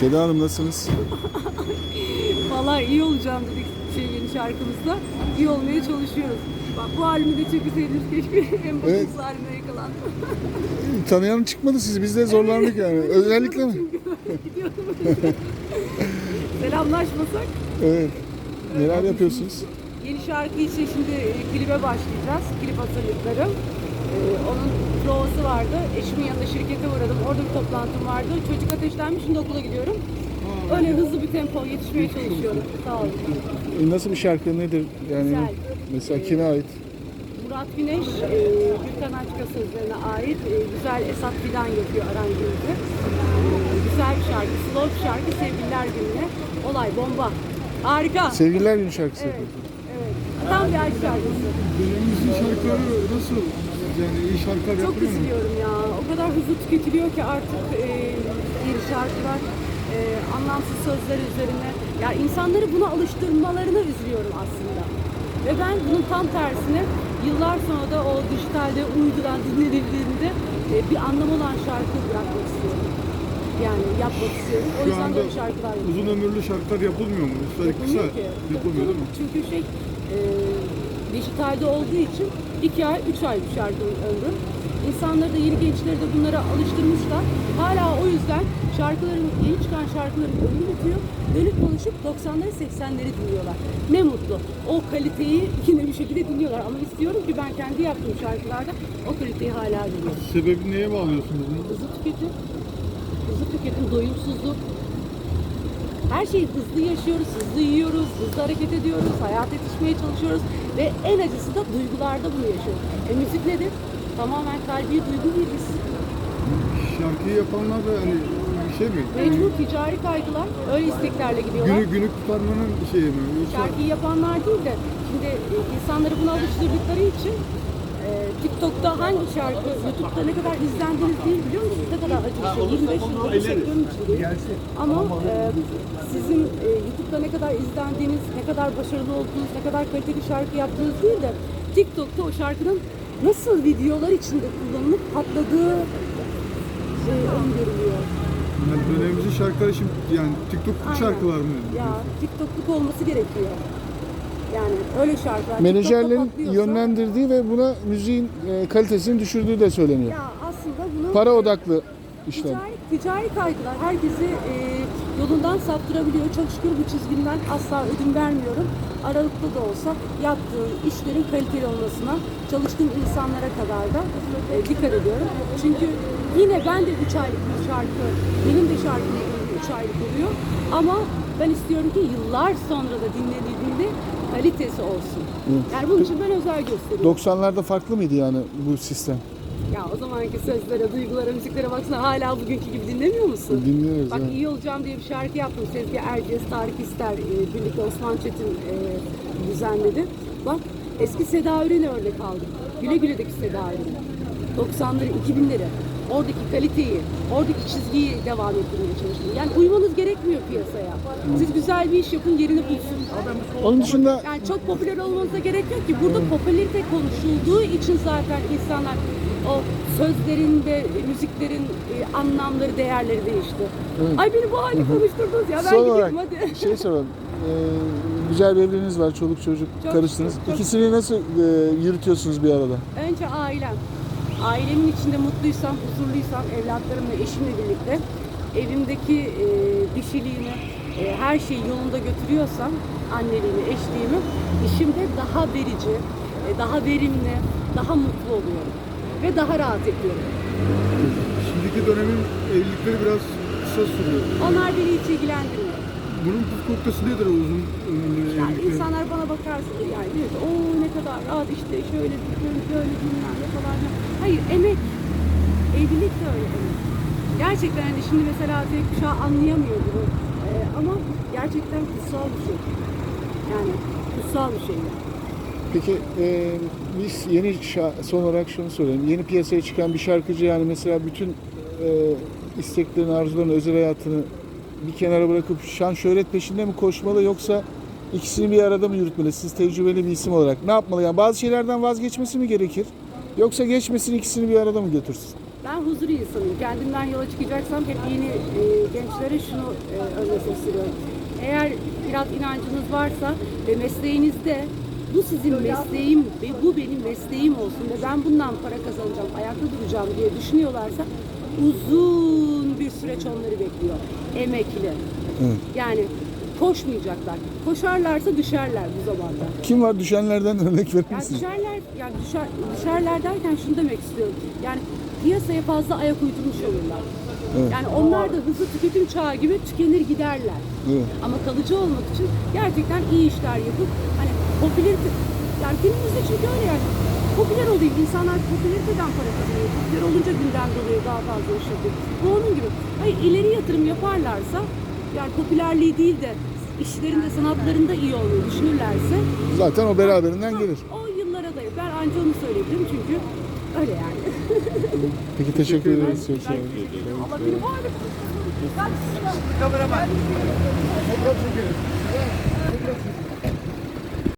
Seda Hanım nasılsınız? Vallahi iyi olacağım dedik şey yeni şarkımızda. İyi olmaya çalışıyoruz. Bak bu halimi de çok güzelmiş. Keşke en Evet. bakımsız halime yakalandım. Tanıyan çıkmadı sizi. Biz de zorlandık yani. Özellikle mi? Selamlaşmasak. Evet. Neler yapıyorsunuz? Yeni şarkı için şimdi e, klibe başlayacağız. Klip hazırlıkları. Ee, onun provası vardı. Eşimin yanında şirkete uğradım. Orada bir toplantım vardı. Çocuk ateşlenmiş. Şimdi okula gidiyorum. Öyle hızlı bir tempo yetişmeye çalışıyorum. Sağ olun. E, Nasıl bir şarkı nedir? Yani Güzel. mesela kime ait? Murat Güneş, e, Gürkan Açka sözlerine ait e, güzel Esat Fidan yapıyor aranjörünü. E, güzel bir şarkı, slow bir şarkı Sevgililer Günü'ne. Olay bomba. Harika. Sevgililer Günü şarkısı. Evet, evet. Tam bir aşk şarkısı. Dönemimizin şarkıları nasıl? Yani iyi şarkılar Çok yapılıyor mu? üzülüyorum ya. O kadar hızlı tüketiliyor ki artık e, yeni şarkılar e, anlamsız sözler üzerine. Ya insanları buna alıştırmalarına üzülüyorum aslında. Ve ben bunun tam tersine yıllar sonra da o dijitalde uydudan dinlenildiğinde e, bir anlam olan şarkı bırakmak istiyorum. Yani yapmak istiyorum. O Şu yüzden anda böyle şarkılar yapıyorum. uzun ömürlü şarkılar yapılmıyor mu? Sadece kısa Yapılmıyor ki. yapılmıyor değil mi? Çünkü şey e, dijitalde olduğu için iki ay, üç ay bir şarkının ömrü. İnsanları da yeni gençleri de bunlara alıştırmışlar. Hala o yüzden şarkıların, yeni çıkan şarkıların ömrü bitiyor. Dönüp dolaşıp 90'ları 80'leri dinliyorlar. Ne mutlu. O kaliteyi yine bir şekilde dinliyorlar. Ama istiyorum ki ben kendi yaptığım şarkılarda o kaliteyi hala dinliyorum. Sebebi neye bağlıyorsunuz? Hızlı tüketim, hızlı tüketim, doyumsuzluk. Her şeyi hızlı yaşıyoruz, hızlı yiyoruz, hızlı hareket ediyoruz, hayata yetişmeye çalışıyoruz ve en acısı da duygularda bunu yaşıyoruz. E müzik nedir? Tamamen kalbi duygu bilgisi. Şarkıyı yapanlar da hani bir şey mi? Mecbur ticari kaygılar, öyle isteklerle gidiyorlar. Günü günü kurtarmanın şeyi mi? Şarkıyı yapanlar değil de şimdi e, insanları buna alıştırdıkları için e, TikTok'ta hangi şarkı, YouTube'da ne kadar izlendiniz değil biliyor musunuz? Ne kadar acı bir şey. 25 yıldır bu sektörün içindeyim. Ama e, sizin e, YouTube'da ne kadar izlendiğiniz, ne kadar başarılı olduğunuz, ne kadar kaliteli şarkı yaptığınız değil de TikTok'ta o şarkının nasıl videolar içinde kullanılıp patladığı e, öngörülüyor. yani dönemimizin şarkıları şimdi yani TikTok Aynen. şarkılar mı? Ya TikTok'luk olması gerekiyor. Yani öyle şarkılar. Menajerlerin TikTok'ta patlıyorsa- yönlendirdiği ve buna müziğin e, kalitesini düşürdüğü de söyleniyor. Ya aslında bunu Para odaklı işler. ticari, ticari kaygılar herkesi e, yolundan saptırabiliyor. Çok şükür bu çizgimden asla ödün vermiyorum. Aralıkta da olsa yaptığım işlerin kaliteli olmasına, çalıştığım insanlara kadar da e, dikkat ediyorum. Çünkü yine ben de 3 aylık bir şarkı, benim de şarkım 3 aylık oluyor. Ama ben istiyorum ki yıllar sonra da dinlenildiğinde kalitesi olsun. Yani bunun için ben özel gösteriyorum. 90'larda farklı mıydı yani bu sistem? Ya o zamanki sözlere, duygulara, müziklere baksana hala bugünkü gibi dinlemiyor musun? Dinliyoruz. Bak evet. iyi olacağım diye bir şarkı yaptım. Sezgi Erciyes, Tarık İster, e, birlikte Osman Çetin e, düzenledi. Bak eski Seda Üren'e örnek aldım. Güle güle'deki Seda Üren. 90'ları, 2000'leri. Oradaki kaliteyi, oradaki çizgiyi devam ettirmeye çalıştım. Yani uymanız gerekmiyor piyasaya. Siz güzel bir iş yapın, yerini bulsun. Onun dışında Yani çok popüler olmanıza gerek yok ki. Burada popülerite konuşulduğu için zaten insanlar o sözlerin ve müziklerin e, anlamları, değerleri değişti. Ay beni bu hale konuşturdunuz ya. Ben son olarak hadi. şey soralım. E, güzel bir evliliğiniz var. Çoluk çocuk Çok karıştınız. şükür, çok İkisini nasıl e, yürütüyorsunuz bir arada? Önce ailem. Ailemin içinde mutluysam, huzurluysam, evlatlarımla, eşimle birlikte evimdeki e, dişiliğimi, e, her şeyi yolunda götürüyorsam, anneliğimi, eşliğimi, işimde daha verici, e, daha verimli, daha mutlu oluyorum. Ve daha rahat ediyorum. Şimdiki dönemin evlilikleri biraz kısa sürüyor. Onlar beni hiç ilgilendirmiyor. Bunun püf noktası nedir o uzun ömürlü Yani evliliklerin? insanlar bana bakarsa yani diyor ki ooo ne kadar rahat işte şöyle böyle böyle bilmem ne falan. Hayır emek. Evlilik de öyle emek. Gerçekten hani şimdi mesela Z kuşağı anlayamıyor bunu. Ee, ama gerçekten kutsal bir şey. Yani kutsal bir şey. Peki e, biz yeni şa- son olarak şunu sorayım. Yeni piyasaya çıkan bir şarkıcı yani mesela bütün e, isteklerini, arzularını, özel hayatını bir kenara bırakıp şan şöhret peşinde mi koşmalı yoksa ikisini bir arada mı yürütmeli? Siz tecrübeli bir isim olarak ne yapmalı? Yani bazı şeylerden vazgeçmesi mi gerekir? Yoksa geçmesin ikisini bir arada mı götürsün? Ben huzur insanıyım. Kendimden yola çıkacaksam hep yeni e, gençlere şunu e, örnek gösteriyorum. Eğer biraz inancınız varsa ve mesleğinizde bu sizin mesleğim ve bu benim mesleğim olsun ve ben bundan para kazanacağım, ayakta duracağım diye düşünüyorlarsa uzun bir süreç onları bekliyor. Emekli. Yani koşmayacaklar. Koşarlarsa düşerler bu zamanda. Kim var düşenlerden örnek verir Yani misiniz? düşerler, yani düşer, düşerler derken şunu demek istiyorum. Yani piyasaya fazla ayak uydurmuş olurlar. Evet. Yani onlar da hızlı tüketim çağı gibi tükenir giderler. Evet. Ama kalıcı olmak için gerçekten iyi işler yapıp hani popülerite yani günümüzde çünkü öyle yani popüler olayım. İnsanlar popülariteden para kazanıyor. Popüler olunca gündem doluyor daha fazla iş yapıyor. Bu onun gibi. Hayır ileri yatırım yaparlarsa yani popülerliği değil de işlerinde sanatlarında iyi olmayı düşünürlerse Zaten o beraberinden Ha, gelir. O yıllara dayanır. Ben anca onu söyleyebilirim çünkü öyle yani. Peki teşekkür ederiz. Çok sağ olun. Ama biri var. Ben Fotoğraf çekelim.